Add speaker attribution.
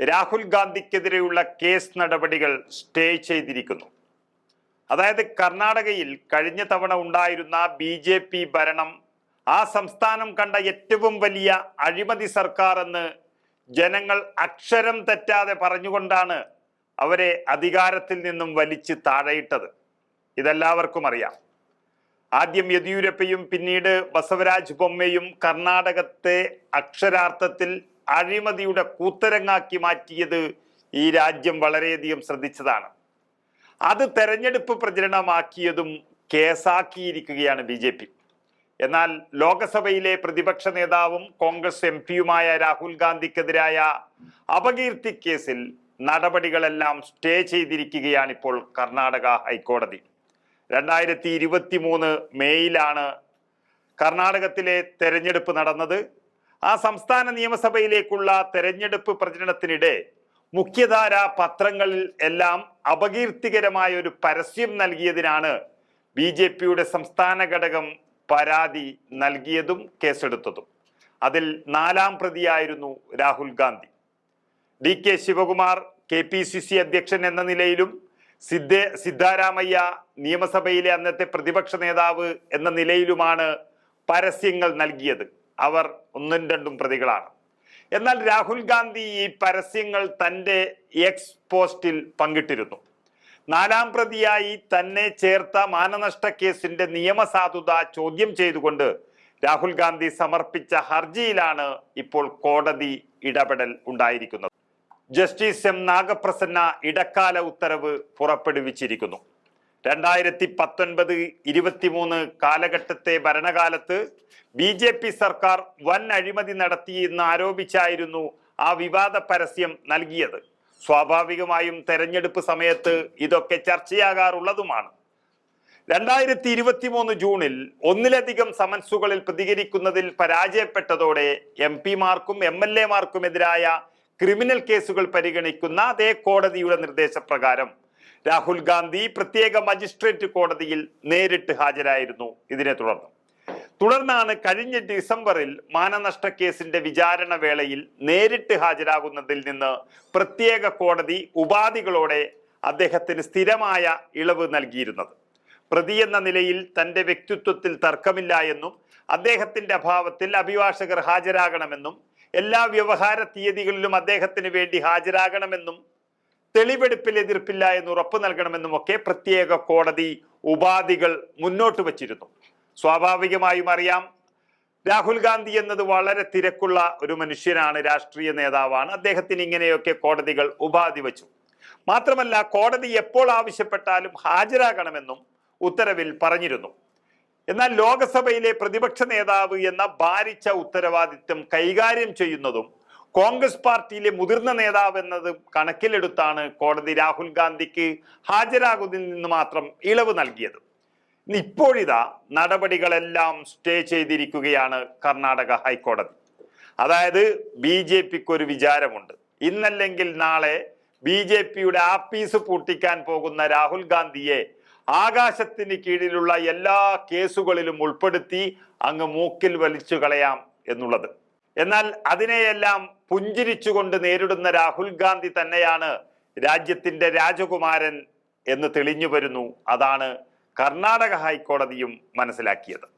Speaker 1: രാഹുൽ ഗാന്ധിക്കെതിരെയുള്ള കേസ് നടപടികൾ സ്റ്റേ ചെയ്തിരിക്കുന്നു. അതായത് കർണാടകയിൽ കഴിഞ്ഞ തവണ ഉണ്ടായിരുന്ന ബി ജെ പി ഭരണം ആ സംസ്ഥാനം കണ്ട ഏറ്റവും വലിയ അഴിമതി സർക്കാർ എന്ന് ജനങ്ങൾ അക്ഷരം തെറ്റാതെ പറഞ്ഞുകൊണ്ടാണ് അവരെ അധികാരത്തിൽ നിന്നും വലിച്ചു താഴെയിട്ടത്. ഇതെല്ലാവർക്കും അറിയാം. ആദ്യം യെദ്യൂരപ്പയും പിന്നീട് ബസവരാജ് ബൊമ്മയും കർണാടകത്തെ അക്ഷരാർത്ഥത്തിൽ അഴിമതിയുടെ കൂത്തരങ്ങാക്കി മാറ്റിയത് ഈ രാജ്യം വളരെയധികം ശ്രദ്ധിച്ചതാണ്. അത് തെരഞ്ഞെടുപ്പ് പ്രചരണമാക്കിയതും കേസാക്കിയിരിക്കുകയാണ് ബി ജെ പി. എന്നാൽ ലോക്സഭയിലെ പ്രതിപക്ഷ നേതാവും കോൺഗ്രസ് എം പിയുമായ രാഹുൽ ഗാന്ധിക്കെതിരായ അപകീർത്തി കേസിൽ നടപടികളെല്ലാം സ്റ്റേ ചെയ്തിരിക്കുകയാണ് ഇപ്പോൾ കർണാടക ഹൈക്കോടതി. രണ്ടായിരത്തി ഇരുപത്തി മൂന്ന് മെയ്യിലാണ് കർണാടകത്തിലെ തെരഞ്ഞെടുപ്പ് നടന്നത്. ആ സംസ്ഥാന നിയമസഭയിലേക്കുള്ള തെരഞ്ഞെടുപ്പ് പ്രചരണത്തിനിടെ മുഖ്യധാര പത്രങ്ങളിൽ എല്ലാം അപകീർത്തികരമായ ഒരു പരസ്യം നൽകിയതിനാണ് ബി ജെ പിയുടെ സംസ്ഥാന ഘടകം പരാതി നൽകിയതും കേസെടുത്തതും. അതിൽ നാലാം പ്രതിയായിരുന്നു Rahul Gandhi. D K Shivakumar K P C C അധ്യക്ഷൻ എന്ന നിലയിലും സിദ്ധേ സിദ്ധാരാമയ്യ നിയമസഭയിലെ അന്നത്തെ പ്രതിപക്ഷ നേതാവ് എന്ന നിലയിലുമാണ് പരസ്യങ്ങൾ നൽകിയത്. അവർ ഒന്നും രണ്ടും പ്രതികളാണ്. എന്നാൽ രാഹുൽ ഗാന്ധി ഈ പരസ്യങ്ങൾ തന്റെ എക്സ് പോസ്റ്റിൽ പങ്കിട്ടിരുന്നു. നാലാം പ്രതിയായി തന്നെ ചേർത്ത മാനനഷ്ട കേസിന്റെ നിയമസാധുത ചോദ്യം ചെയ്തുകൊണ്ട് രാഹുൽ ഗാന്ധി സമർപ്പിച്ച ഹർജിയിലാണ് ഇപ്പോൾ കോടതി ഇടപെടൽ ഉണ്ടായിരിക്കുന്നത്. ജസ്റ്റിസ് എം നാഗപ്രസന്ന ഇടക്കാല ഉത്തരവ് പുറപ്പെടുവിച്ചിരിക്കുന്നു. രണ്ടായിരത്തി പത്തൊൻപത് ഇരുപത്തിമൂന്ന് കാലഘട്ടത്തെ ഭരണകാലത്ത് ബി ജെ പി സർക്കാർ വൻ അഴിമതി നടത്തിയെന്ന് ആരോപിച്ചായിരുന്നു ആ വിവാദ പരസ്യം നൽകിയത്. സ്വാഭാവികമായും തെരഞ്ഞെടുപ്പ് സമയത്ത് ഇതൊക്കെ ചർച്ചയാകാറുള്ളതുമാണ്. രണ്ടായിരത്തി ഇരുപത്തി മൂന്ന് ജൂണിൽ ഒന്നിലധികം സമൻസുകളിൽ പ്രതികരിക്കുന്നതിൽ പരാജയപ്പെട്ടതോടെ എം പിമാർക്കും എം എൽ എമാർക്കുമെതിരായ ക്രിമിനൽ കേസുകൾ പരിഗണിക്കുന്ന അതേ കോടതിയുടെ നിർദ്ദേശപ്രകാരം രാഹുൽ ഗാന്ധി പ്രത്യേക മജിസ്ട്രേറ്റ് കോടതിയിൽ നേരിട്ട് ഹാജരായിരുന്നു ഇതിനെ തുടർന്ന്. തുടർന്നാണ് കഴിഞ്ഞ ഡിസംബറിൽ മാനനഷ്ട കേസിന്റെ വിചാരണ വേളയിൽ നേരിട്ട് ഹാജരാകുന്നതിൽ നിന്ന് പ്രത്യേക കോടതി ഉപാധികളോടെ അദ്ദേഹത്തിന് സ്ഥിരമായ ഇളവ് നൽകിയിരുന്നത്. പ്രതി എന്ന നിലയിൽ തന്റെ വ്യക്തിത്വത്തിൽ തർക്കമില്ല എന്നും അദ്ദേഹത്തിന്റെ അഭാവത്തിൽ അഭിഭാഷകർ ഹാജരാകണമെന്നും എല്ലാ വ്യവഹാര തീയതികളിലും അദ്ദേഹത്തിന് വേണ്ടി ഹാജരാകണമെന്നും തെളിവെടുപ്പിൽ എതിർപ്പില്ല എന്ന് ഉറപ്പ് നൽകണമെന്നും ഒക്കെ പ്രത്യേക കോടതി ഉപാധികൾ മുന്നോട്ട് വച്ചിരുന്നു. സ്വാഭാവികമായും അറിയാം രാഹുൽ ഗാന്ധി എന്നത് വളരെ തിരക്കുള്ള ഒരു മനുഷ്യനാണ് രാഷ്ട്രീയ നേതാവാണ്. അദ്ദേഹത്തിന് ഇങ്ങനെയൊക്കെ കോടതികൾ ഉപാധി വച്ചു. മാത്രമല്ല കോടതി എപ്പോൾ ആവശ്യപ്പെട്ടാലും ഹാജരാകണമെന്നും ഉത്തരവിൽ പറഞ്ഞിരുന്നു. എന്നാൽ ലോകസഭയിലെ പ്രതിപക്ഷ നേതാവ് എന്ന ഭാരിച്ച ഉത്തരവാദിത്വം കൈകാര്യം ചെയ്യുന്നതും കോൺഗ്രസ് പാർട്ടിയിലെ മുതിർന്ന നേതാവ് എന്നത് കണക്കിലെടുത്താണ് കോടതി രാഹുൽ ഗാന്ധിക്ക് ഹാജരാകുന്നതിൽ നിന്ന് മാത്രം ഇളവ് നൽകിയത്. ഇപ്പോഴിതാ നടപടികളെല്ലാം സ്റ്റേ ചെയ്തിരിക്കുകയാണ് കർണാടക ഹൈക്കോടതി. അതായത് ബി ജെ പിക്ക് ഒരു വിചാരമുണ്ട്. ഇന്നല്ലെങ്കിൽ നാളെ ബി ജെ പിയുടെ ആപ്പീസ് പൂട്ടിക്കാൻ പോകുന്ന രാഹുൽ ഗാന്ധിയെ ആകാശത്തിന് കീഴിലുള്ള എല്ലാ കേസുകളിലും ഉൾപ്പെടുത്തി അങ്ങ് മൂക്കിൽ വലിച്ചു കളയാം എന്നുള്ളത്. എന്നാൽ അതിനെയെല്ലാം പുഞ്ചിരിച്ചുകൊണ്ട് നേരിടുന്ന രാഹുൽ ഗാന്ധി തന്നെയാണ് രാജ്യത്തിന്റെ രാജകുമാരൻ എന്ന് തെളിഞ്ഞു വരുന്നു. അതാണ് കർണാടക ഹൈക്കോടതിയും മനസ്സിലാക്കിയത്.